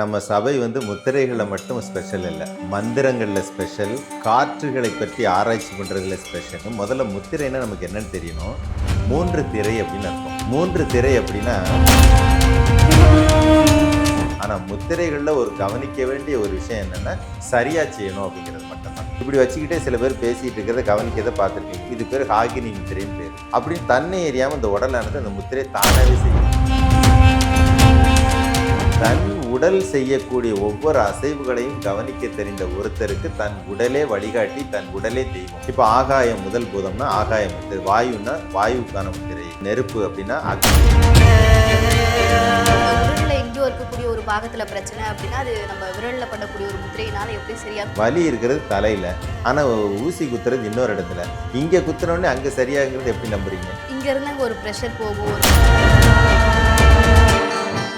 நம்ம சபை வந்து முத்திரைகளில் மட்டும் ஸ்பெஷல் இல்லை. மந்திரங்களில் ஸ்பெஷல் காற்றுகளை பற்றி ஆராய்ச்சி பண்ணுறதுல ஸ்பெஷல் முதல்ல முத்திரைன்னா நமக்கு என்னன்னு தெரியணும். மூன்று திரை அப்படின்னு அர்த்தம். மூன்று திரை அப்படின்னா ஆனால் முத்திரைகளில் ஒரு கவனிக்க வேண்டிய ஒரு விஷயம் என்னென்னா சரியாக செய்யணும் அப்படிங்கிறது மட்டும்தான். இப்படி வச்சுக்கிட்டே சில பேர் பேசிகிட்டு இருக்கிறத கவனிக்கிறத பார்த்துருக்கீங்க இது பேர் ஹாகினி முத்திரைன்னு பேர். அப்படின்னு தன்னை எரியாமல் இந்த உடலானது அந்த முத்திரை தானாகவே செய்யும். தன் உடல் செய்யக்கூடிய ஒவ்வொரு அசைவுகளையும் கவனிக்க தெரிந்த ஒருத்தருக்கு தன் உடலே வழிகாட்டி தன் உடலே தெய்வம். இப்போ ஆகாயம் முதல் பூதம்னா ஆகாயம். முத்திரை வாயுன்னா வாயுக்கான முத்திரை நெருப்பு அப்படின்னா எங்கேயோ இருக்கக்கூடிய ஒரு பாகத்துல பிரச்சனை அப்படின்னா அது நம்ம விரல்ல பண்ணக்கூடிய ஒரு முத்திரையினால எப்படி சரியா வலி இருக்கிறது தலையில. ஆனா ஊசி குத்துறது இன்னொரு இடத்துல. இங்க குத்துனோடனே அங்க சரியாகிறது எப்படி நம்புறீங்க? இங்க இருந்து அங்க ஒரு ப்ரெஷர் போகும்.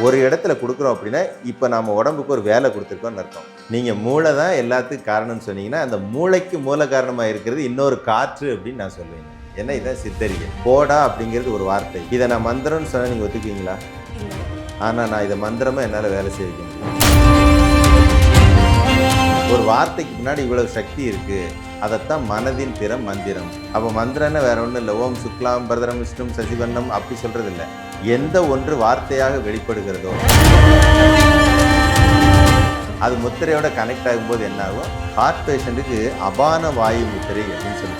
ஒரு இடத்துல கொடுக்குறோம் அப்படின்னா இப்போ நம்ம உடம்புக்கு ஒரு வேலை கொடுத்துருக்கோம்னு அர்த்தம். நீங்கள் மூளை தான் எல்லாத்துக்கும் காரணம்னு சொன்னீங்கன்னா அந்த மூளைக்கு மூல காரணமாக இருக்கிறது இன்னொரு காற்று அப்படின்னு நான் சொல்லுவேன். ஏன்னா இதான் சித்தரிகை போடா அப்படிங்கிறது ஒரு வார்த்தை. இதை நான் மந்திரம்னு சொன்னால் நீங்கள் ஒத்துக்குவீங்களா? ஆனால் நான் இதை மந்திரமாக என்னால் வேலை செய்ய வைக்க முடியும் ஒரு வார்த்தைக்கு முன்னாடி இவ்வளவு சக்தி இருக்குது அதைத்தான் மனதின் பிற மந்திரம். அப்போ மந்திரம்னா வேற ஒன்றும் இல்லை. ஓம் சுக்லாம் பரதரம் விஷ்ணும் சசிவண்ணம் அப்படி சொல்றது இல்லை எந்த ஒன்று வார்த்தையாக வெளிப்படுகிறதோ அது முத்திரையோட கனெக்ட் ஆகும்போது என்ன ஆகும்? ஹார்ட் பேஷண்ட்டுக்கு அபான வாயு முத்திரை அப்படின்னு சொல்லி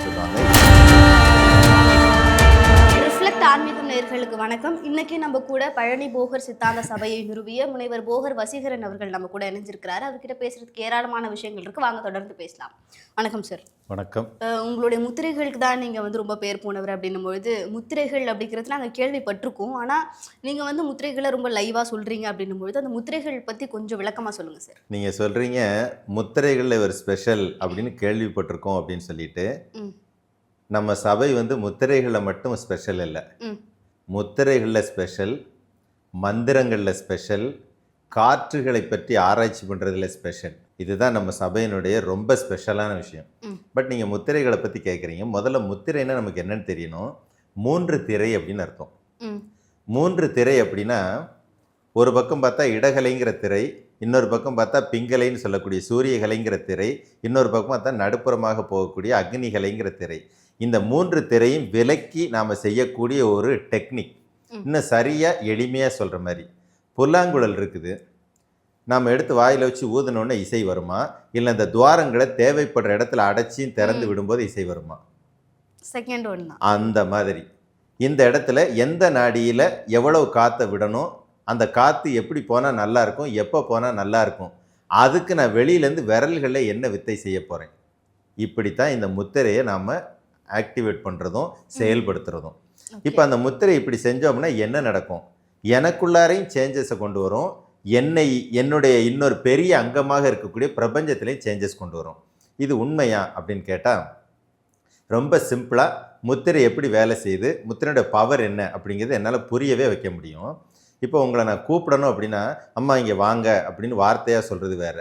ஆன்மீகம் நேயர்களுக்கு வணக்கம். இன்னைக்கு நம்ம கூட பழனி போகர் சித்தாந்த சபையை நிறுவிய முனைவர் போகர் வசீகரன் அவர்கள் நம்ம கூட இணைஞ்சிருக்கிறாரு. அவர்கிட்ட பேசுறதுக்கு ஏராளமான விஷயங்கள் இருக்கு. வாங்க தொடர்ந்து பேசலாம். வணக்கம் சார் வணக்கம். உங்களுடைய முத்திரைகளுக்கு தான் நீங்கள் வந்து ரொம்ப பேர் போனவர் அப்படின்னும் பொழுது முத்திரைகள் அப்படிங்கிறது நாங்கள் கேள்விப்பட்டிருக்கோம். ஆனால் நீங்கள் வந்து முத்திரைகளை ரொம்ப லைவாக சொல்கிறீங்க அப்படின்னும் பொழுது அந்த முத்திரைகள் பற்றி கொஞ்சம் விளக்கமாக சொல்லுங்கள் சார் நீங்க சொல்றீங்க முத்திரைகளில் ஒரு ஸ்பெஷல் அப்படின்னு கேள்விப்பட்டிருக்கோம் அப்படின்னு சொல்லிட்டு. நம்ம சபை வந்து முத்திரைகளில் மட்டும் ஸ்பெஷல் இல்லை. முத்திரைகளில் ஸ்பெஷல் மந்திரங்களில் ஸ்பெஷல் காற்றுகளை பற்றி ஆராய்ச்சி பண்ணுறதுல ஸ்பெஷல் இதுதான் நம்ம சபையினுடைய ரொம்ப ஸ்பெஷலான விஷயம். பட் நீங்கள் முத்திரைகளை பற்றி கேட்குறீங்க முதல்ல முத்திரைன்னா நமக்கு என்னன்னு தெரியணும்? மூன்று திரை அப்படின்னு அர்த்தம். மூன்று திரை அப்படின்னா ஒரு பக்கம் பார்த்தா இடகலைங்கிற திரை இன்னொரு பக்கம் பார்த்தா பிங்கலைன்னு சொல்லக்கூடிய சூரியகலைங்கிற திரை இன்னொரு பக்கம் பார்த்தா நடுப்புறமாக போகக்கூடிய அக்னிகலைங்கிற திரை. இந்த மூன்று திரையும் விலக்கி நாம் செய்யக்கூடிய ஒரு டெக்னிக். இன்னும் சரியாக எளிமையாக சொல்கிற மாதிரி. புல்லாங்குழல் இருக்குது. நாம் எடுத்து வாயில் வச்சு ஊதுனோடனே இசை வருமா? இல்லை இந்த துவாரங்களை தேவைப்படுற இடத்துல அடைச்சி திறந்து. விடும்போது இசை வருமா? செகண்ட் ஒன் தான். அந்த மாதிரி. இந்த இடத்துல எந்த நாடியில் எவ்வளவு காற்றை விடணும்? அந்த காற்று எப்படி போனால் நல்லா இருக்கும்? எப்போ போனால் நல்லா இருக்கும்? அதுக்கு நான் வெளியிலேருந்து விரல்களில் என்ன வித்தை செய்ய போகிறேன் இப்படித்தான் இந்த முத்திரையை நாம் ஆக்டிவேட் பண்ணுறதும் செயல்படுத்துறதும். இப்போ அந்த முத்திரை இப்படி செஞ்சோம்னா என்ன நடக்கும்? எனக்குள்ளாரையும் சேஞ்சஸை கொண்டு வரும். என்னை என்னுடைய இன்னொரு பெரிய அங்கமாக இருக்கக்கூடிய பிரபஞ்சத்திலையும் சேஞ்சஸ் கொண்டு வரும். இது உண்மையா அப்படின்னு கேட்டால் ரொம்ப சிம்பிளாக முத்திரை எப்படி வேலை செய்யுது முத்திரையோட பவர் என்ன அப்படிங்கிறது என்னால் புரியவே வைக்க முடியும். இப்போ உங்களை நான் கூப்பிடணும் அப்படின்னா அம்மா இங்கே வாங்க அப்படின்னு வார்த்தையாக சொல்கிறது வேற.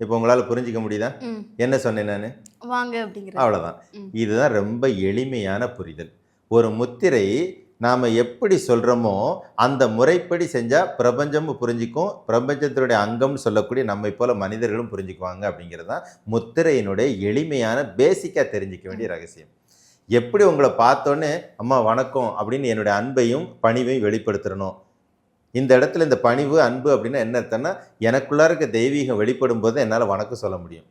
இப்போ உங்களால் புரிஞ்சிக்க முடியுதா? என்ன சொன்னேன் நான்? வாங்க அப்படிங்கிறது அவ்வளோதான். இதுதான் ரொம்ப எளிமையான புரிதல். ஒரு முத்திரை நாம் எப்படி சொல்கிறோமோ அந்த முறைப்படி செஞ்சால் பிரபஞ்சமும் புரிஞ்சிக்கும் பிரபஞ்சத்தினுடைய அங்கம்னு சொல்லக்கூடிய நம்மை போல மனிதர்களும் புரிஞ்சுக்குவாங்க அப்படிங்கிறது தான் முத்திரையினுடைய எளிமையான பேசிக்காக தெரிஞ்சிக்க வேண்டிய ரகசியம். எப்படி உங்களை பார்த்தோன்னே அம்மா வணக்கம் அப்படின்னு என்னுடைய அன்பையும் பணிவையும் வெளிப்படுத்துறணும் இந்த இடத்துல இந்த பணிவு அன்பு அப்படின்னா என்ன அர்த்தம்னா எனக்குள்ளே இருக்க தெய்வீகம் வெளிப்படும் போது என்னால் வணக்கம் சொல்ல முடியும்.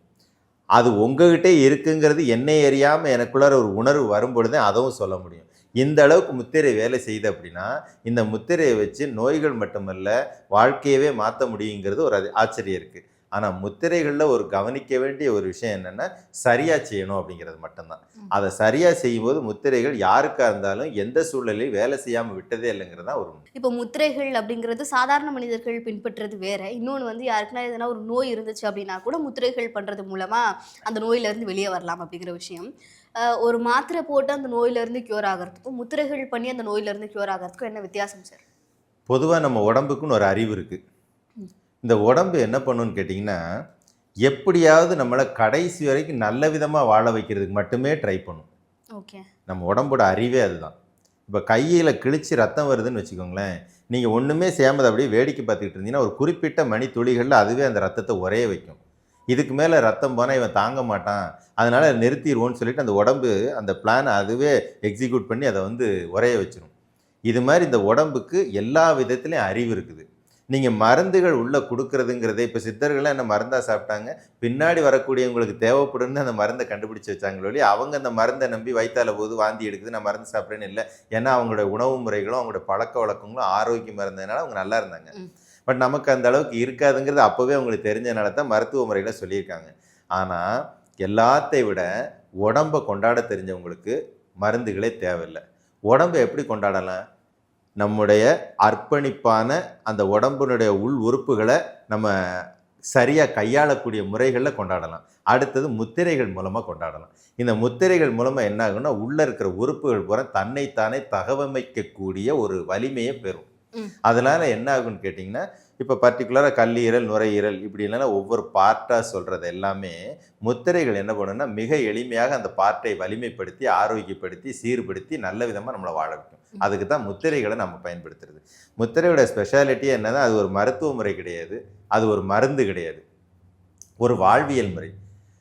அது உங்ககிட்டே இருக்குங்கிறது என்னை அறியாமல் எனக்குள்ளார ஒரு உணர்வு வரும்பொழுது அதுவும் சொல்ல முடியும். இந்த அளவுக்கு முத்திரை வேலை செய்யுது அப்படின்னா இந்த முத்திரையை வச்சு நோய்கள் மட்டுமல்ல வாழ்க்கையவே மாற்ற முடியுங்கிறது ஒரு ஆச்சரியம் இருக்குது ஆனால் முத்திரைகளில் ஒரு கவனிக்க வேண்டிய ஒரு விஷயம் என்னென்னா சரியாக செய்யணும் அப்படிங்கிறது மட்டும்தான். அதை சரியாக செய்யும்போது முத்திரைகள் யாருக்காக இருந்தாலும் எந்த சூழ்நிலையும் வேலை செய்யாமல் விட்டதே இல்லைங்கிறது தான் ஒரு இப்போ முத்திரைகள் அப்படிங்கிறது சாதாரண மனிதர்கள் பின்பற்றுறது வேற. இன்னொன்று வந்து யாருக்குன்னா எதனா ஒரு நோய் இருந்துச்சு அப்படின்னா கூட முத்திரைகள் பண்ணுறது மூலமாக அந்த நோயிலேருந்து வெளியே வரலாம் அப்படிங்கிற விஷயம். ஒரு மாத்திரை போட்டு அந்த நோயிலேருந்து க்யூர் ஆகிறதுக்கும் முத்திரைகள் பண்ணி அந்த நோயிலேருந்து க்யூர் ஆகிறதுக்கும் என்ன வித்தியாசம் சார் பொதுவாக நம்ம உடம்புக்குன்னு ஒரு அறிவு இருக்குது. இந்த உடம்பு என்ன பண்ணுன்னு கேட்டிங்கன்னா எப்படியாவது நம்மளை கடைசி வரைக்கும் நல்ல விதமாக வாழ வைக்கிறதுக்கு மட்டுமே ட்ரை பண்ணும். ஓகே நம்ம உடம்போட அறிவே அதுதான். இப்போ கையில் கிழிச்சு ரத்தம் வருதுன்னு வச்சுக்கோங்களேன் நீங்கள் ஒன்றுமே அதை அப்படியே வேடிக்கை பார்த்துக்கிட்டு இருந்தீங்கன்னா ஒரு குறிப்பிட்ட மணி துளிகளில் அதுவே அந்த ரத்தத்தை உரைய வைக்கும். இதுக்கு மேலே ரத்தம் போனால் இவன் தாங்க மாட்டான் அதனால் நிறுத்திடுவோன்னு சொல்லிட்டு அந்த உடம்பு அந்த பிளானை அதுவே எக்ஸிக்யூட் பண்ணி அதை வந்து உரைய வச்சிரும். இது மாதிரி இந்த உடம்புக்கு எல்லா விதத்துலேயும் அறிவு இருக்குது. நீங்கள் மருந்துகள் உள்ளே கொடுக்குறதுங்கிறதே இப்போ சித்தர்கள்லாம் என்ன மருந்தாக சாப்பிட்டாங்க? பின்னாடி வரக்கூடியவங்களுக்கு தேவைப்படுன்னு அந்த மருந்தை கண்டுபிடிச்சு வச்சாங்களோ இல்லையா அவங்க அந்த மருந்தை நம்பி வயிற்றால போது வாந்தி எடுக்குது நான் மருந்து சாப்பிட்றேன்னு இல்லை. ஏன்னா அவங்களோட உணவு முறைகளும் அவங்களோட பழக்க வழக்கங்களும் ஆரோக்கியமாக இருந்ததுனால அவங்க நல்லா இருந்தாங்க. பட் நமக்கு அந்த அளவுக்கு இருக்காதுங்கிறது அப்போவே அவங்களுக்கு தெரிஞ்சனால தான் மருத்துவ முறைகளை சொல்லியிருக்காங்க. ஆனால் எல்லாத்தை விட உடம்பை கொண்டாட தெரிஞ்சவங்களுக்கு மருந்துகளே தேவையில்லை. உடம்பை எப்படி கொண்டாடலாம்? நம்முடைய அர்ப்பணிப்பான அந்த உடம்பினுடைய உள் உறுப்புகளை நம்ம சரியாக கையாளக்கூடிய முறைகளில் கொண்டாடலாம். அடுத்தது முத்திரைகள் மூலமாக கொண்டாடலாம். இந்த முத்திரைகள் மூலமாக என்ன ஆகும்னா உள்ளே இருக்கிற உறுப்புகள் பூரா தன்னைத்தானே தகவமைக்கக்கூடிய ஒரு வலிமையை பெறும். அதனால என்ன ஆகும்னு கேட்டிங்கன்னா இப்போ பர்டிகுலராக கல்லீரல் நுரையீரல் இப்படி இல்லைன்னா ஒவ்வொரு பார்ட்டாக சொல்கிறது எல்லாமே முத்திரைகள் என்ன பண்ணுன்னா மிக எளிமையாக அந்த பார்ட்டை வலிமைப்படுத்தி ஆரோக்கியப்படுத்தி சீர்படுத்தி நல்ல விதமாக நம்மளை வாழ வைக்கும். அதுக்கு தான் முத்திரைகளை நம்ம பயன்படுத்துறது. முத்திரையோட ஸ்பெஷாலிட்டியே என்னன்னா அது ஒரு மருத்துவ முறை கிடையாது. அது ஒரு மருந்து கிடையாது. ஒரு வாழ்வியல் முறை.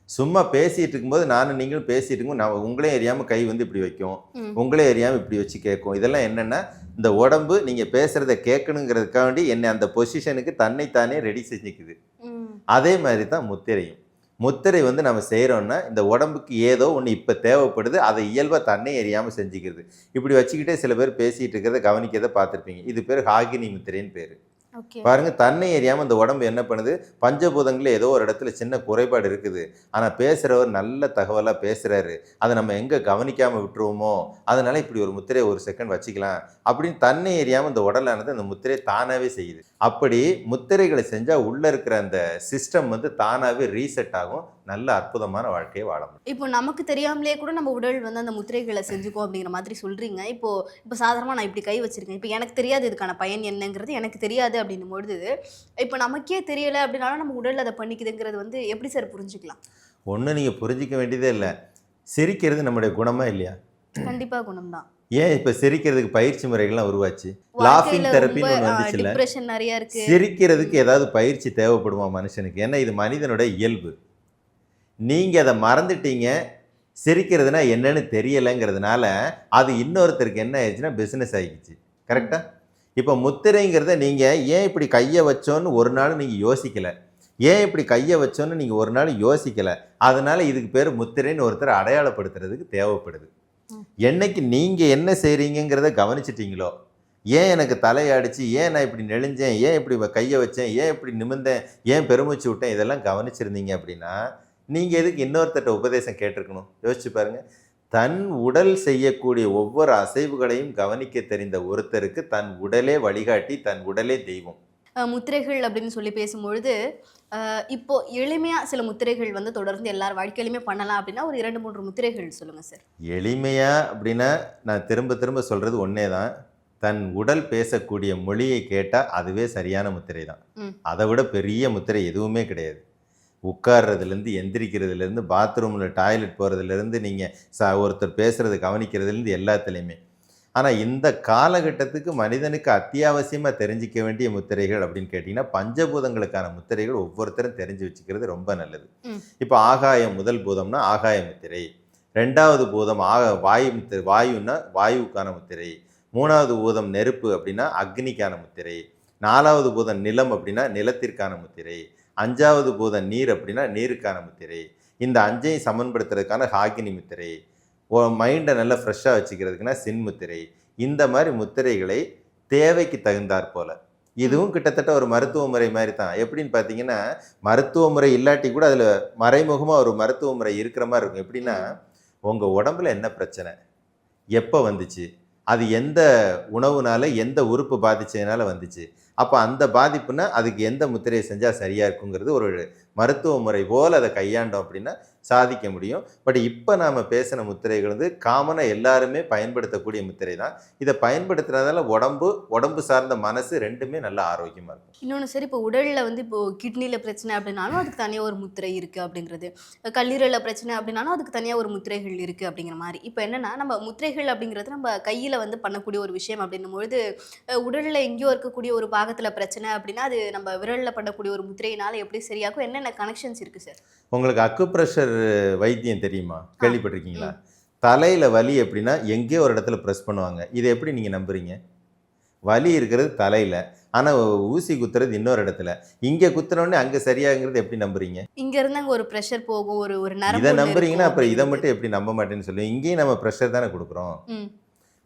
சும்மா பேசிட்டு இருக்கும்போது நானும் நீங்களும் பேசிட்டு இருக்கும்போது நான் உங்களே அறியாமல் கை வந்து இப்படி வைக்கும். உங்களே அறியாமல் இப்படி வச்சு கேட்கும். இதெல்லாம் என்னென்னா இந்த உடம்பு நீங்கள் பேசுகிறத கேட்கணுங்கிறதுக்காண்டி என்னை அந்த பொசிஷனுக்கு தன்னைத்தானே ரெடி செஞ்சுக்குது. அதே மாதிரி தான் முத்திரையும். முத்திரை வந்து நம்ம செய்கிறோன்னா இந்த உடம்புக்கு ஏதோ ஒன்று இப்போ தேவைப்படுது அதை இயல்பாக தன்னை அறியாமல் செஞ்சுக்கிறது. இப்படி வச்சுக்கிட்டே சில பேர் பேசிகிட்டு இருக்கிறத கவனிக்கிறத பார்த்துருப்பீங்க. இது பேர் ஹாகினி முத்திரைன்னு பேர். பாருங்க தன்னை அறியாமல் இந்த உடம்பு என்ன பண்ணுது? பஞ்சபூதங்களில் ஏதோ ஒரு இடத்துல சின்ன குறைபாடு இருக்குது. ஆனால் பேசுகிறவர் நல்ல தகவலாக பேசுகிறாரு அதை நம்ம எங்கே கவனிக்காமல் விட்டுருவோமோ? அதனால இப்படி ஒரு முத்திரையை ஒரு செகண்ட் வச்சுக்கலாம். அப்படின்னு தன்னை அறியாமல் இந்த உடலானது அந்த முத்திரையை தானாகவே செய்யுது. அப்படி முத்திரைகளை செஞ்சால் உள்ளே இருக்கிற அந்த சிஸ்டம் வந்து தானாகவே ரீசெட் ஆகும். நல்ல அற்புதமான வாழ்க்கையை வாழ முடியும். இப்போ நமக்கு தெரியாமலே கூட நம்ம உடல் வந்து அந்த முத்திரைகளை செஞ்சுக்கோ அப்படிங்கிற மாதிரி சொல்றீங்க. இப்போ இப்போ சாதாரணமாக நான் இப்படி கை வச்சிருக்கேன். இப்போ எனக்கு தெரியாது இதுக்கான பயன் என்னங்கிறது எனக்கு தெரியாது அப்படின்னும் பொழுது இப்போ நமக்கே தெரியல அப்படின்னாலும் நம்ம உடல் அதை பண்ணிக்குதுங்கிறது வந்து எப்படி சார் புரிஞ்சுக்கலாம்? ஒன்றும் நீங்கள் புரிஞ்சிக்க வேண்டியதே இல்லை. சிரிக்கிறது நம்முடைய குணமா இல்லையா? கண்டிப்பா குணம்தான். ஏன் இப்போ சிரிக்கிறதுக்கு பயிற்சி முறைகள்லாம் உருவாச்சு? லாஃபிங் தெரப்பின்னு ஒன்று வந்துச்சுல்ல? டிப்ரெஷன் நிறைய இருக்கு. சிரிக்கிறதுக்கு ஏதாவது பயிற்சி தேவைப்படுமா மனுஷனுக்கு? ஏன்னா இது மனிதனோட இயல்பு. நீங்கள் அதை மறந்துட்டீங்க சிரிக்கிறதுனா என்னன்னு தெரியலைங்கிறதுனால அது இன்னொருத்தருக்கு என்ன ஆயிடுச்சுன்னா பிஸ்னஸ் ஆகிடுச்சு கரெக்டாக இப்போ முத்திரைங்கிறத நீங்கள் ஏன் இப்படி கையை வச்சோன்னு ஒரு நாள் நீங்கள் யோசிக்கலை. ஏன் இப்படி கையை வச்சோன்னு நீங்கள் ஒரு நாள் யோசிக்கலை. அதனால இதுக்கு பேர் முத்திரைன்னு ஒருத்தர் அடையாளப்படுத்துறதுக்கு தேவைப்படுது. என்னைக்கு நீங்கள் என்ன செய்கிறீங்கிறத கவனிச்சிட்டீங்களோ? ஏன் எனக்கு தலையாடிச்சு? ஏன் நான் இப்படி நெளிஞ்சேன்? ஏன் இப்படி கையை வச்சேன்? ஏன் இப்படி நிமிர்ந்தேன்? ஏன் பெருமூச்சு விட்டேன்? இதெல்லாம் கவனிச்சிருந்தீங்க அப்படின்னா நீங்கள் எதுக்கு இன்னொருத்தட்ட உபதேசம் கேட்டிருக்கணும்? யோசிச்சு பாருங்க. தன் உடல் செய்யக்கூடிய ஒவ்வொரு அசைவுகளையும் கவனிக்க தெரிந்த ஒருத்தருக்கு தன் உடலே வழிகாட்டி தன் உடலே தெய்வம். முத்திரைகள் அப்படின்னு சொல்லி பேசும்பொழுது இப்போ எளிமையா சில முத்திரைகள் வந்து தொடர்ந்து எல்லார் வாழ்க்கையிலுமே பண்ணலாம் அப்படின்னா ஒரு இரண்டு மூன்று முத்திரைகள் சொல்லுங்க சார். எளிமையா அப்படின்னா நான் திரும்ப திரும்ப சொல்றது ஒன்னே தான். தன் உடல் பேசக்கூடிய மொழியை கேட்டால் அதுவே சரியான முத்திரை தான். அதை விட பெரிய முத்திரை எதுவுமே கிடையாது. உட்கார்றதுலேருந்து எந்திரிக்கிறதுலேருந்து பாத்ரூமில் டாய்லெட் போகிறதுலேருந்து நீங்கள் ச ஒருத்தர் பேசுகிறத கவனிக்கிறதுலேருந்து எல்லாத்துலேயுமே. ஆனால் இந்த காலகட்டத்துக்கு மனிதனுக்கு அத்தியாவசியமாக தெரிஞ்சிக்க வேண்டிய முத்திரைகள் அப்படின்னு கேட்டிங்கன்னா பஞ்சபூதங்களுக்கான முத்திரைகள் ஒவ்வொருத்தரும் தெரிஞ்சு வச்சுக்கிறது ரொம்ப நல்லது. இப்போ ஆகாயம் முதல் பூதம்னா ஆகாய முத்திரை. ரெண்டாவது பூதம் ஆக வாயு முத்திரை வாயுன்னா வாயுவுக்கான முத்திரை. மூணாவது பூதம் நெருப்பு அப்படின்னா அக்னிக்கான முத்திரை. நாலாவது பூதம் நிலம் அப்படின்னா நிலத்திற்கான முத்திரை. அஞ்சாவது பூதம் நீர் அப்படின்னா நீருக்கான முத்திரை. இந்த அஞ்சையும் சமன்படுத்துறதுக்கான ஹாகினி முத்திரை. ஓ மைண்டை நல்லா ஃப்ரெஷ்ஷாக வச்சுக்கிறதுக்குன்னா சின்முத்திரை இந்த மாதிரி முத்திரைகளை தேவைக்கு தகுந்தாற் போல். இதுவும் கிட்டத்தட்ட ஒரு மருத்துவ முறை மாதிரி தான். எப்படின்னு பார்த்தீங்கன்னா மருத்துவ முறை இல்லாட்டி கூட அதில் மறைமுகமாக ஒரு மருத்துவ முறை இருக்கிற மாதிரி இருக்கும். எப்படின்னா உங்கள் உடம்புல என்ன பிரச்சனை? எப்போ வந்துச்சு? அது எந்த உணவுனால எந்த உறுப்பு பாதிச்சதுனால வந்துச்சு? அப்போ அந்த பாதிப்புனா அதுக்கு எந்த முத்திரையை செஞ்சால் சரியாக இருக்குங்கிறது ஒரு மருத்துவ முறை போல் அதை கையாண்டோம் அப்படின்னா சாதிக்க முடியும். பட் இப்போ நாம் பேசின முத்திரைகள் வந்து காமனாக எல்லாருமே பயன்படுத்தக்கூடிய முத்திரை தான். இதை பயன்படுத்துறதால உடம்பு உடம்பு சார்ந்த மனசு ரெண்டுமே நல்லா ஆரோக்கியமாக இருக்கும். இன்னொன்று சரி இப்போ உடலில் வந்து இப்போ கிட்னியில் பிரச்சனை அப்படின்னாலும் அதுக்கு தனியாக ஒரு முத்திரை இருக்குது அப்படிங்கிறது. கல்லீரலில் பிரச்சனை அப்படின்னாலும் அதுக்கு தனியாக ஒரு முத்திரைகள் இருக்குது அப்படிங்கிற மாதிரி. இப்போ என்னென்னா நம்ம முத்திரைகள் அப்படிங்கிறது நம்ம கையில் வந்து பண்ணக்கூடிய ஒரு விஷயம் அப்படின்னும் பொழுது உடலில் எங்கேயோ இருக்கக்கூடிய ஒரு பாகத்தில் பிரச்சனை அப்படின்னா அது நம்ம விரலில் பண்ணக்கூடிய ஒரு முத்திரையினால் எப்படி சரியாகும் என்னென்ன கனெக்ஷன்ஸ் இருக்குது சார் உங்களுக்கு அக்குப்ரெஷர் வைத்தியம் தெரியுமா? கேள்விப்பட்டிருக்கீங்களா? தலையில் வலி எப்படின்னா எங்கேயோ ஒரு இடத்துல ப்ரெஸ் பண்ணுவாங்க. இதை எப்படி நீங்கள் நம்புறீங்க? வலி இருக்கிறது தலையில் ஆனால் ஊசி குத்துறது இன்னொரு இடத்துல. இங்கே குத்துனோடனே அங்கே சரியாகுங்கிறது எப்படி நம்புறீங்க? இங்க இருந்து அங்க ஒரு ப்ரெஷர் போகும் ஒரு ஒரு நரம்பு இதை நம்புறீங்கன்னா அப்புறம் இதை. மட்டும் எப்படி நம்ப மாட்டேன்னு சொல்லுவீங்க? இங்கேயும் நம்ம ப்ரெஷர் தானே கொடுக்குறோம்.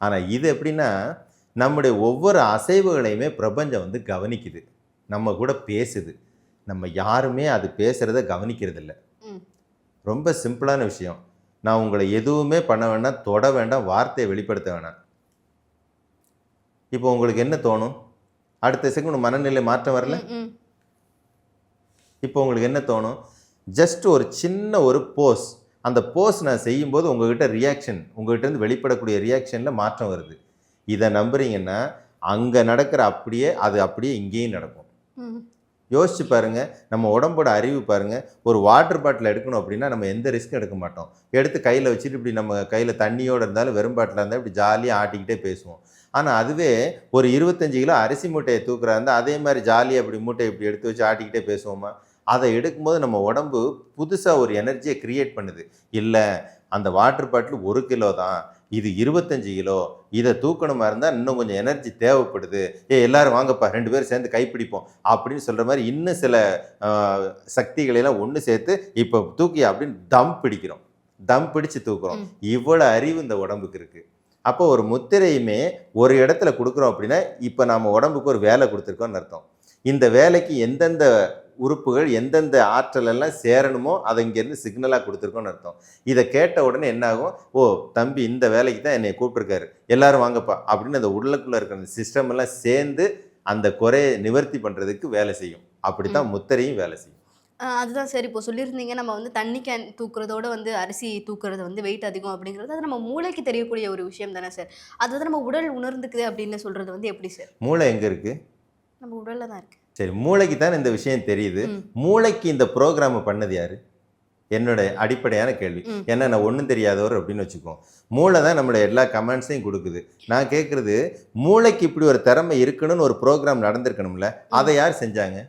ஆனால் இது எப்படின்னா நம்முடைய ஒவ்வொரு அசைவுகளையுமே பிரபஞ்சம் வந்து கவனிக்குது. நம்ம கூட பேசுது. நம்ம யாருமே அது பேசுகிறத கவனிக்கிறது இல்ல ம். ரொம்ப சிம்பிளான விஷயம். நான் உங்களை எதுவுமே பண்ண வேண்டாம் தொட வேண்டாம் வார்த்தையை வெளிப்படுத்த வேணாம். இப்போ உங்களுக்கு என்ன தோணும்? அடுத்த செகண்ட் மனநிலை மாற்றம் வரல. இப்போ உங்களுக்கு என்ன தோணும்? ஜஸ்ட் ஒரு சின்ன ஒரு போஸ் அந்த போஸ் நான் செய்யும்போது உங்ககிட்ட ரியாக்ஷன் உங்ககிட்ட இருந்து வெளிப்படக்கூடிய ரியாக்ஷனில் மாற்றம் வருது. இதை நம்புறீங்கன்னா அங்கே நடக்கிற அப்படியே அது அப்படியே இங்கேயும் நடக்கும். யோசிச்சு பாருங்க. நம்ம உடம்போட அறிவு பாருங்கள் ஒரு வாட்டர் பாட்டில் எடுக்கணும் அப்படின்னா நம்ம எந்த ரிஸ்க்கும் எடுக்க மாட்டோம். எடுத்து கையில் வச்சுட்டு இப்படி நம்ம கையில் தண்ணியோடு இருந்தாலும் வெறும் பாட்டில் இருந்தால் இப்படி ஜாலியாக ஆட்டிக்கிட்டே பேசுவோம். ஆனால் அதுவே ஒரு இருபத்தஞ்சு கிலோ அரிசி மூட்டையை தூக்குறா இருந்தால் அதே மாதிரி ஜாலியாக இப்படி மூட்டையை இப்படி எடுத்து வச்சு ஆட்டிக்கிட்டே பேசுவோமா? அதை எடுக்கும்போது நம்ம உடம்பு புதுசாக ஒரு எனர்ஜியை க்ரியேட் பண்ணுது. இல்லை அந்த வாட்டர் பாட்டில் ஒரு கிலோ தான். இது இருபத்தஞ்சு கிலோ இதை தூக்கணுமா இருந்தால் இன்னும் கொஞ்சம் எனர்ஜி தேவைப்படுது. ஏ எல்லாரும் வாங்கப்பா ரெண்டு பேரும் சேர்ந்து கைப்பிடிப்போம் அப்படின்னு சொல்கிற மாதிரி இன்னும் சில ஆஹ், சக்திகளையெல்லாம் ஒன்று சேர்த்து இப்போ தூக்கி அப்படின்னு தம் பிடிக்கிறோம். தம் பிடிச்சு தூக்குறோம். இவ்வளோ அறிவு இந்த உடம்புக்கு இருக்குது அப்போ ஒரு முத்திரையுமே ஒரு இடத்துல கொடுக்குறோம் அப்படின்னா இப்போ நம்ம உடம்புக்கு ஒரு வேலை கொடுத்துருக்கோம்னு அர்த்தம். இந்த வேலைக்கு எந்தெந்த உறுப்புகள் எந்தெந்த ஆற்றல் எல்லாம் சேரணுமோ அதை இங்கேருந்து சிக்னலாக கொடுத்துருக்கோம்னு அர்த்தம். இதை கேட்ட உடனே என்ன ஆகும் ஓ தம்பி இந்த வேலைக்கு தான் என்னை கூப்பிட்டுருக்காரு. எல்லாரும் வாங்கப்பா அப்படின்னு அந்த உள்ளுக்குள்ளே இருக்கிற அந்த சிஸ்டம் எல்லாம் சேர்ந்து அந்த குறையை நிவர்த்தி பண்ணுறதுக்கு வேலை செய்யும். அப்படி தான் முத்திரையும் வேலை செய்யும். அதுதான் சரி. இப்போ சொல்லியிருந்தீங்க நம்ம வந்து தண்ணி கேன் தூக்குறதோட வந்து அரிசி தூக்குறது வந்து வெயிட் அதிகம் அப்படிங்கிறது அது நம்ம மூளைக்கு தெரியக்கூடிய ஒரு விஷயம் தானே சார் அது வந்து நம்ம உடல் உணர்ந்துக்குது அப்படின்னு சொல்றது வந்து எப்படி சார் மூளை எங்கே இருக்குது நம்ம உடல்ல தான் இருக்கு. சரி மூளைக்கு தான் இந்த விஷயம் தெரியுது. மூளைக்கு இந்த ப்ரோக்ராமை பண்ணது யாரு? என்னோட அடிப்படையான கேள்வி. ஏன்னா நான் ஒன்றும் தெரியாதவர் அப்படின்னு வச்சுக்கோ மூளை தான் நம்மளோட எல்லா கமெண்ட்ஸையும் கொடுக்குது. நான் கேட்குறது மூளைக்கு இப்படி ஒரு திறமை இருக்குன்னு ஒரு ப்ரோக்ராம் நடந்திருக்கணும்ல அதை யார் செஞ்சாங்க?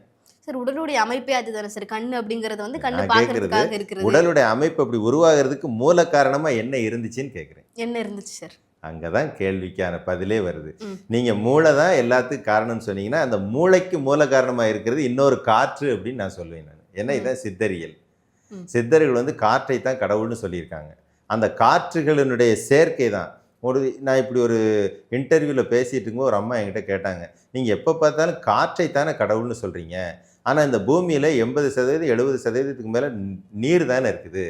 சார் உடலுடைய அமைப்பே அதுதானே சார். கண்ணு அப்படிங்கறது வந்து கண்ணு நான் பார்க்கறதுக்காக இருக்கிறது. உடலுடைய அமைப்பு அப்படி உருவாகிறதுக்கு மூல காரணமாக என்ன இருந்துச்சுன்னு கேட்குறேன் என்ன இருந்துச்சு சார்? அங்கே தான் கேள்விக்கான பதிலே வருது. நீங்கள் மூளை தான் எல்லாத்துக்கும் காரணம்னு சொன்னீங்கன்னா அந்த மூளைக்கு மூல காரணமாக இருக்கிறது இன்னொரு காற்று அப்படின்னு நான் சொல்லுவேன் நான். ஏன்னா. இதான் சித்தரியல். சித்தர்கள் வந்து காற்றை தான் கடவுள்னு சொல்லியிருக்காங்க. அந்த காற்றுகளினுடைய சேர்க்கை தான். ஒரு நான் இப்படி ஒரு இன்டர்வியூவில் பேசிட்டு இருக்கும்போது ஒரு அம்மா என்கிட்ட கேட்டாங்க நீங்கள் எப்போ பார்த்தாலும் காற்றை தானே கடவுள்னு சொல்கிறீங்க ஆனால் இந்த பூமியில் எண்பது சதவீதம் எழுபது சதவீதத்துக்கு மேலே நீர் தானே இருக்குது.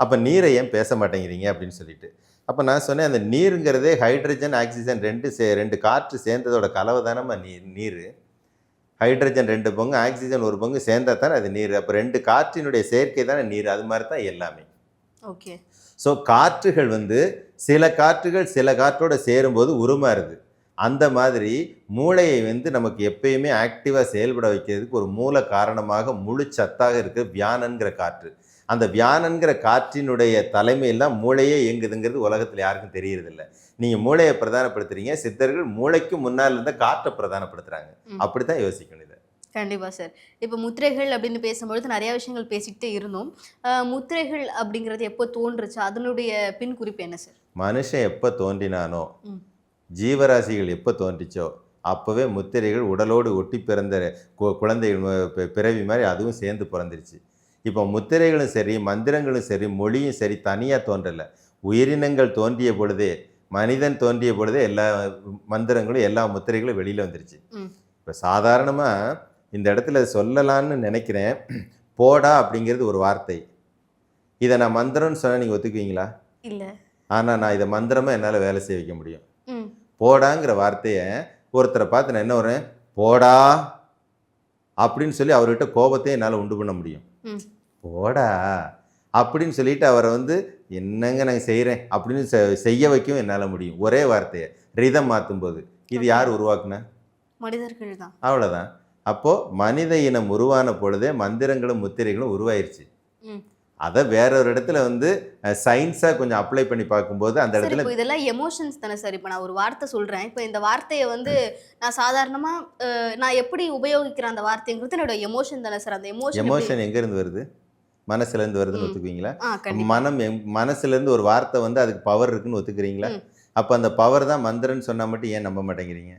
அப்போ நீரை ஏன் பேச மாட்டேங்கிறீங்க? அப்படின்னு சொல்லிட்டு. அப்போ நான் சொன்னேன் அந்த நீருங்கிறதே ஹைட்ரஜன் ஆக்சிஜன் ரெண்டு சே ரெண்டு காற்று சேர்ந்ததோட கலவை தானம்மா நீர் நீர். ஹைட்ரஜன் ரெண்டு பங்கு ஆக்சிஜன் ஒரு பங்கு சேர்ந்தா தானே அது நீர். அப்போ ரெண்டு காற்றினுடைய சேர்க்கை தானே நீர். அது மாதிரி தான் எல்லாமே. ஓகே. ஸோ காற்றுகள் வந்து சில காற்றுகள் சில காற்றோட சேரும்போது உருமாறுது. அந்த மாதிரி மூளையை வந்து நமக்கு எப்பயுமே ஆக்டிவாக செயல்பட வைக்கிறதுக்கு ஒரு மூல காரணமாக முழு சத்தாக இருக்கு வியானன்கிற காற்று. அந்த வியானன்கிற காற்றினுடைய தலைமையில் தான் மூளையே இயங்குதுங்கிறது உலகத்தில் யாருக்கும் தெரியறதில்ல. நீங்கள் மூளையை பிரதானப்படுத்துறீங்க சித்தர்கள் மூளைக்கு முன்னால் இருந்த காற்றை பிரதானப்படுத்துகிறாங்க. அப்படி தான் யோசிக்கணும் இதை. கண்டிப்பா சார். இப்போ முத்திரைகள் அப்படின்னு பேசும்பொழுது நிறைய விஷயங்கள் பேசிக்கிட்டே இருந்தோம். முத்திரைகள் அப்படிங்கிறது எப்போ தோன்றுச்சு? அதனுடைய பின் குறிப்பு என்ன சார்? மனுஷன் எப்போ தோன்றினானோ. ஜீவராசிகள் எப்போ தோன்றிச்சோ அப்போவே முத்திரைகள் உடலோடு ஒட்டி பிறந்த குழந்தைகள் பிறவி மாதிரி அதுவும் சேர்ந்து பிறந்துருச்சு. இப்போ முத்திரைகளும் சரி மந்திரங்களும் சரி மொழியும் சரி தனியாக தோன்றலை. உயிரினங்கள் தோன்றிய பொழுதே மனிதன் தோன்றிய பொழுதே எல்லா மந்திரங்களும் எல்லா முத்திரைகளும் வெளியில் வந்துருச்சு. இப்போ சாதாரணமாக இந்த இடத்துல சொல்லலான்னு நினைக்கிறேன். போடா அப்படிங்கிறது ஒரு வார்த்தை. இதை நான் மந்திரம்னு சொன்னால் நீங்கள் ஒத்துக்குவீங்களா? இல்ல. ஆனால் நான் இதை மந்திரமாக என்னால் வேலை செய்ய வைக்க முடியும். போடாங்கிற வார்த்தையை ஒருத்தரை பார்த்து நான் என்ன வரேன் போடா அப்படின்னு சொல்லி அவர்கிட்ட கோபத்தையும் என்னால் உண்டு பண்ண முடியும். போடா. அப்படின்னு சொல்லிட்டு அவரை வந்து என்னங்க நான் செய்கிறேன் அப்படின்னு செய்ய வைக்கவும் என்னால் முடியும். ஒரே வார்த்தையை ரிதம் மாற்றும் போது இது யார் உருவாக்குன? மனிதர்கள் தான். அவ்வளோதான் அப்போது மனித இனம் உருவான பொழுதே மந்திரங்களும் முத்திரைகளும் உருவாயிருச்சு. அதை வேற ஒரு இடத்துல வந்து சயின்ஸாக கொஞ்சம் அப்ளை பண்ணி பார்க்கும்போது அந்த இடத்துல இப்போ இதெல்லாம் எமோஷன்ஸ் தானே சார். இப்போ நான் ஒரு வார்த்தை சொல்றேன். இப்போ இந்த வார்த்தையை வந்து நான் சாதாரணமா அஹ், நான் எப்படி உபயோகிக்கிறேன் அந்த வார்த்தைங்கிறது என்னோட எமோஷன் தானே சார். அந்த எமோஷன் எமோஷன் எங்கேருந்து வருது? மனசுலேருந்து வருதுன்னு. ஒத்துக்குவீங்களா? மனம் எம்- மனசுலேருந்து ஒரு வார்த்தை வந்து அதுக்கு பவர் இருக்குன்னு ஒத்துக்கிறீங்களா. அப்போ அந்த பவர் தான் மந்திரன்னு சொன்னால் மட்டும் ஏன் நம்ப மாட்டேங்கிறீங்க?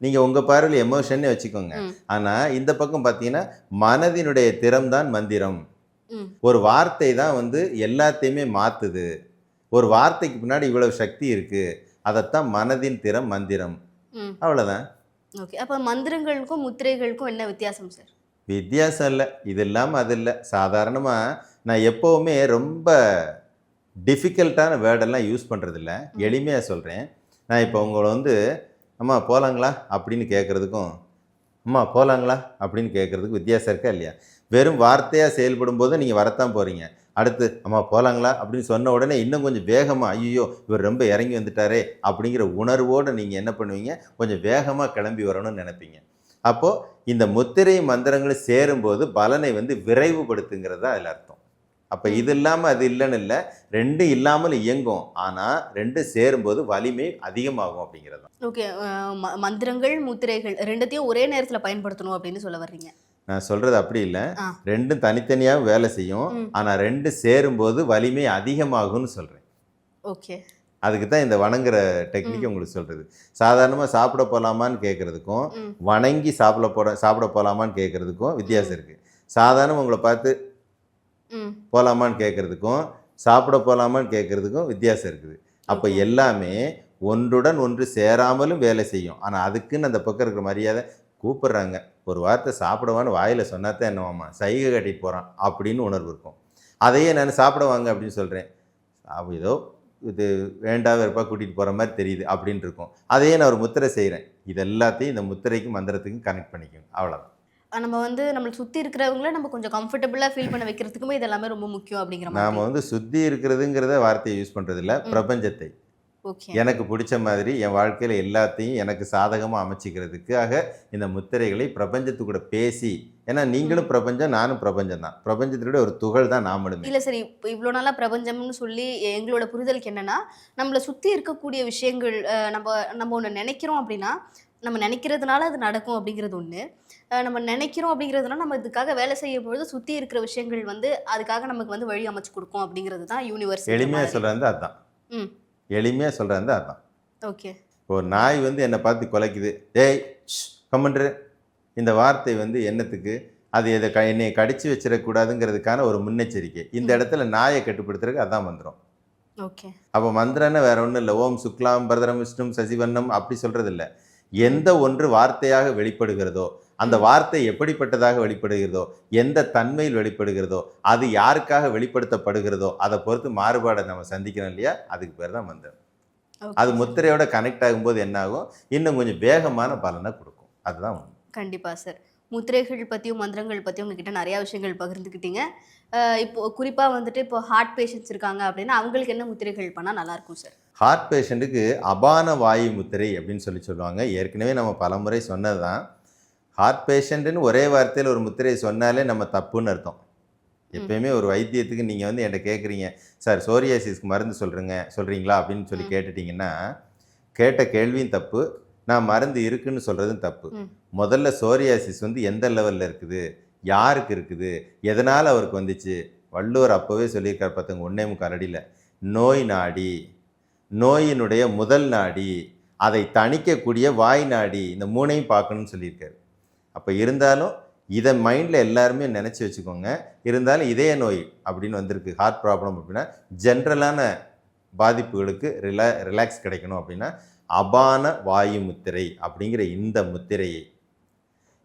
நீங்கள் உங்கள் பார்வையில் எமோஷன்னே வச்சுக்கோங்க. ஆனால் இந்த பக்கம் பார்த்தீங்கன்னா மனதினுடைய திறம் தான் மந்திரம். ஒரு வார்த்தை தான் வந்து எல்லாத்தையுமே மாற்றுது ஒரு வார்த்தைக்கு பின்னாடி இவ்வளவு சக்தி இருக்குது அதைத்தான் மனதின் திறம் மந்திரம். அவ்வளோதான் ஓகே. அப்போ மந்திரங்களுக்கும் முத்திரைகளுக்கும் என்ன வித்தியாசம் சார்? வித்தியாசம் இல்லை. இது இல்லாமல் அது இல்லை. சாதாரணமாக நான் எப்போவுமே ரொம்ப டிஃபிகல்ட்டான வேர்டெல்லாம் யூஸ் பண்ணுறதில்ல எளிமையாக சொல்கிறேன் நான் இப்போ உங்களை வந்து அம்மா போகலாங்களா அப்படின்னு கேட்குறதுக்கும் அம்மா போகலாங்களா அப்படின்னு கேட்குறதுக்கு வித்தியாசம் இருக்கா இல்லையா? வெறும் வார்த்தையாக செயல்படும் போது நீங்கள் வரத்தான் போகிறீங்க அடுத்து அம்மா போகலாங்களா அப்படின்னு சொன்ன உடனே இன்னும் கொஞ்சம் வேகமாக ஐயோ இவர் ரொம்ப இறங்கி வந்துட்டாரே அப்படிங்கிற உணர்வோடு நீங்கள் என்ன பண்ணுவீங்க? கொஞ்சம் வேகமாக கிளம்பி வரணும்னு நினைப்பீங்க. அப்போது இந்த முத்திரை மந்திரங்களும் சேரும்போது பலனை வந்து விரைவுபடுத்துங்கிறது தான் அதில் அர்த்தம். அப்போ இது இல்லாமல் அது இல்லைன்னு இல்லை ரெண்டும் இல்லாமல் இயங்கும். ஆனால் ரெண்டு சேரும்போது வலிமை அதிகமாகும் அப்படிங்கிறது தான். ஓகே. மந்திரங்கள் முத்திரைகள் ரெண்டுத்தையும் ஒரே நேரத்துல பயன்படுத்தணும் அப்படின்னு சொல்ல வர்றீங்க. நான் சொல்கிறது அப்படி இல்லை. ரெண்டும் தனித்தனியாக வேலை செய்யும். ஆனால் ரெண்டு சேரும்போது வலிமை அதிகமாகும்னு சொல்கிறேன் ஓகே. அதுக்கு தான் இந்த வணங்குற டெக்னிக் உங்களுக்கு சொல்கிறது சாதாரணமாக சாப்பிட போகலாமான்னு கேட்குறதுக்கும். வணங்கி சாப்பிட போட சாப்பிட போகலாமான்னு கேட்குறதுக்கும் வித்தியாசம் இருக்குது சாதாரண உங்களை பார்த்து போகலாமான்னு கேட்குறதுக்கும் சாப்பிட போகலாமான்னு கேட்குறதுக்கும் வித்தியாசம் இருக்குது. அப்போ. எல்லாமே ஒன்றுடன் ஒன்று சேராமலும் வேலை செய்யும். ஆனால் அதுக்குன்னு அந்த பக்கம் இருக்கிற மரியாதை கூப்பிடுறாங்க. ஒரு வார்த்தை சாப்பிடவான்னு வாயில் சொன்னாதான் என்னவாம்மா? சைகை கட்டிட்டு போகிறான் அப்படின்னு உணர்வு இருக்கும். அதையே நான் சாப்பிட வாங்க அப்படின்னு சொல்கிறேன் ஏதோ இது வேண்டா வெறுப்பா கூட்டிகிட்டு போகிற மாதிரி தெரியுது அப்படின்னு இருக்கும். அதையே நான் ஒரு முத்திரை செய்கிறேன் இது எல்லாத்தையும் இந்த முத்திரைக்கும் மந்திரத்துக்கும் கனெக்ட் பண்ணிக்கணும் அவ்வளோதான் நம்ம வந்து நம்மளை சுத்தி இருக்கிறவங்கள நம்ம கொஞ்சம் கம்ஃபர்டபுளா ஃபீல் பண்ண வைக்கிறதுக்குமே இது எல்லாமே ரொம்ப முக்கியம் அப்படிங்கிற நாம் வந்து சுத்தி இருக்கிறதுங்கிறத வார்த்தையை யூஸ் பண்ணுறதில்ல பிரபஞ்சத்தை. எனக்கு பிடிச்ச மாதிரி என் வாழ்க்கையில் எல்லாத்தையும் எனக்கு சாதகமாக அமைச்சிக்கிறதுக்காக இந்த முத்திரைகளை பிரபஞ்சத்துக்கூட பேசி ஏன்னா நீங்களும் பிரபஞ்சம் நானும் பிரபஞ்சம் தான். பிரபஞ்சத்தினுடைய ஒரு துகள் தான் நாமளுமே இல்ல சரி இப்போ இவ்வளோ நாளா பிரபஞ்சம்னு சொல்லி எங்களோட புரிதலுக்கு என்னன்னா நம்மளை சுத்தி இருக்கக்கூடிய விஷயங்கள் நம்ம நம்ம ஒன்று நினைக்கிறோம் அப்படின்னா நம்ம நினைக்கிறதுனால அது நடக்கும் அப்படிங்கிறது ஒன்று நம்ம நினைக்கிறோம் அப்படிங்கிறதுனால நம்ம இதுக்காக வேலை செய்யும் பொழுது சுற்றி இருக்கிற விஷயங்கள் வந்து அதுக்காக நமக்கு வந்து வழி அமைச்சு கொடுக்கும் அப்படிங்கிறது தான் யூனிவர்ஸ் எளிமையாக சொல்கிறது அதுதான் ம். எளிமையாக சொல்கிறது அதுதான் ஓகே. ஒரு நாய் வந்து என்னை பார்த்து குலைக்குது. டேய் கம்மன்று இந்த வார்த்தை வந்து என்னத்துக்கு? அது எதை க என்னை கடிச்சு வச்சிடக்கூடாதுங்கிறதுக்கான ஒரு முன்னெச்சரிக்கை. இந்த இடத்துல நாயை கட்டுப்படுத்துறதுக்கு அதான் மந்திரம். ஓகே. அப்போ மந்திரம்னா வேற ஒன்றும் இல்லை. ஓம் சுக்லாம் பரதரம் விஷ்ணும் சசிவண்ணம் அப்படி சொல்றது இல்ல எந்த ஒன்று வார்த்தையாக வெளிப்படுகிறதோ அந்த வார்த்தை எப்படிப்பட்டதாக வெளிப்படுகிறதோ எந்த தன்மையில் வெளிப்படுகிறதோ அது யாருக்காக வெளிப்படுத்தப்படுகிறதோ அதை பொறுத்து மாறுபாடை நம்ம சந்திக்கிறோம் இல்லையா? அதுக்கு பேர் தான் மந்திரம். அது முத்திரையோட கனெக்ட் ஆகும்போது என்ன ஆகும்? இன்னும் கொஞ்சம் வேகமான பலனை கொடுக்கும். அதுதான் உண்மை. கண்டிப்பா சார் முத்திரைகள் பற்றியும் மந்திரங்கள் பற்றியும் உங்ககிட்ட நிறையா விஷயங்கள் பகிர்ந்துக்கிட்டீங்க. இப்போ குறிப்பாக வந்துட்டு இப்போ ஹார்ட் பேஷண்ட்ஸ் இருக்காங்க அப்படின்னா அவங்களுக்கு என்ன முத்திரைகள் பண்ணால் நல்லாயிருக்கும் சார் ஹார்ட் பேஷண்ட்டுக்கு அபான வாயு முத்திரை அப்படின்னு சொல்லி சொல்லுவாங்க. ஏற்கனவே நம்ம பலமுறை சொன்னது தான் ஹார்ட் பேஷண்ட்டுன்னு ஒரே வார்த்தையில் ஒரு முத்திரையை சொன்னாலே நம்ம தப்புன்னு அர்த்தம். எப்பயுமே ஒரு வைத்தியத்துக்கு நீங்கள் வந்து என்கிட்ட கேட்குறீங்க சார் சோரியாசிஸ்க்கு மருந்து சொல்கிறேங்க சொல்கிறீங்களா அப்படின்னு சொல்லி. கேட்டுட்டிங்கன்னா கேட்ட கேள்வியும் தப்பு நான் மருந்து இருக்குன்னு சொல்கிறதும் தப்பு. முதல்ல சோரியாசிஸ் வந்து எந்த லெவலில் இருக்குது யாருக்கு இருக்குது எதனால் அவருக்கு வந்துச்சு? வள்ளுவர் அப்போவே சொல்லியிருக்கார் பார்த்துங்க ஒன்றே முக்கால் அடியில். நோய் நாடி நோயினுடைய முதல் நாடி அதை தணிக்கக்கூடிய வாய் நாடி இந்த மூணையும் பார்க்கணும்னு சொல்லியிருக்காரு. அப்போ இருந்தாலும் இதை மைண்டில் எல்லாருமே நினச்சி வச்சுக்கோங்க. இருந்தாலும் இதய நோய் அப்படின்னு வந்திருக்கு. ஹார்ட் ப்ராப்ளம் அப்படின்னா ஜென்ரலான பாதிப்புகளுக்கு ரிலா ரிலாக்ஸ் கிடைக்கணும் அப்படின்னா அபான வாயு முத்திரை அப்படிங்கிற இந்த முத்திரையை.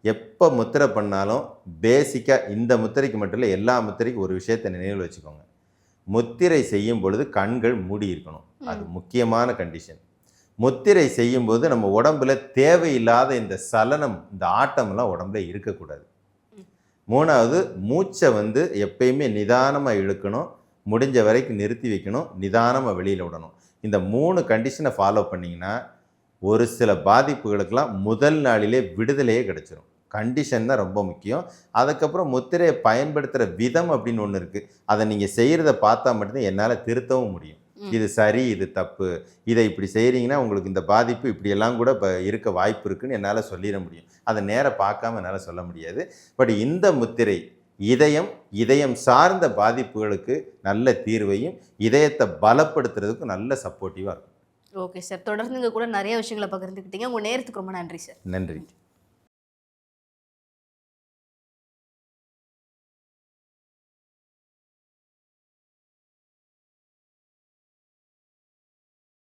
எப்போ முத்திரை பண்ணாலும் பேசிக்காக இந்த முத்திரைக்கு மட்டும் இல்லை எல்லா முத்திரைக்கும் ஒரு விஷயத்தை நினைவில் வச்சுக்கோங்க. முத்திரை செய்யும் பொழுது கண்கள் மூடி இருக்கணும் அது முக்கியமான கண்டிஷன் முத்திரை செய்யும்போது நம்ம உடம்புல தேவையில்லாத இந்த சலனம் இந்த ஆட்டம்லாம் உடம்புல இருக்கக்கூடாது. மூணாவது மூச்சை வந்து எப்பயுமே நிதானமாக இழுக்கணும். முடிஞ்ச வரைக்கும் நிறுத்தி வைக்கணும். நிதானமாக வெளியில் விடணும். இந்த மூணு கண்டிஷனை ஃபாலோ பண்ணிங்கன்னா ஒரு சில பாதிப்புகளுக்கெல்லாம் முதல் நாளிலே விடுதலையே கிடச்சிரும். கண்டிஷன் தான் ரொம்ப முக்கியம். அதுக்கப்புறம் முத்திரையை பயன்படுத்துகிற விதம் அப்படின்னு ஒன்று இருக்குது அதை நீங்கள் செய்கிறத பார்த்தா மட்டும்தான் என்னால் திருத்தவும் முடியும். இது சரி இது தப்பு. இதை இப்படி செய்கிறீங்கன்னா உங்களுக்கு இந்த பாதிப்பு இப்படியெல்லாம் கூட இப்போ இருக்க வாய்ப்பு இருக்குன்னு என்னால் சொல்லிட முடியும். அதை நேராக பார்க்காம என்னால் சொல்ல முடியாது. பட் இந்த முத்திரை இதயம் இதயம் சார்ந்த பாதிப்புகளுக்கு நல்ல தீர்வையும் இதயத்தை பலப்படுத்துறதுக்கும் நல்ல சப்போர்ட்டிவாக இருக்கும். Okay sir. தொடர்ந்து கூட நிறைய விஷயங்களை பகிர்ந்துக்கிட்டீங்க உங்க நேரத்துக்கு ரொம்ப நன்றி சார். நன்றி.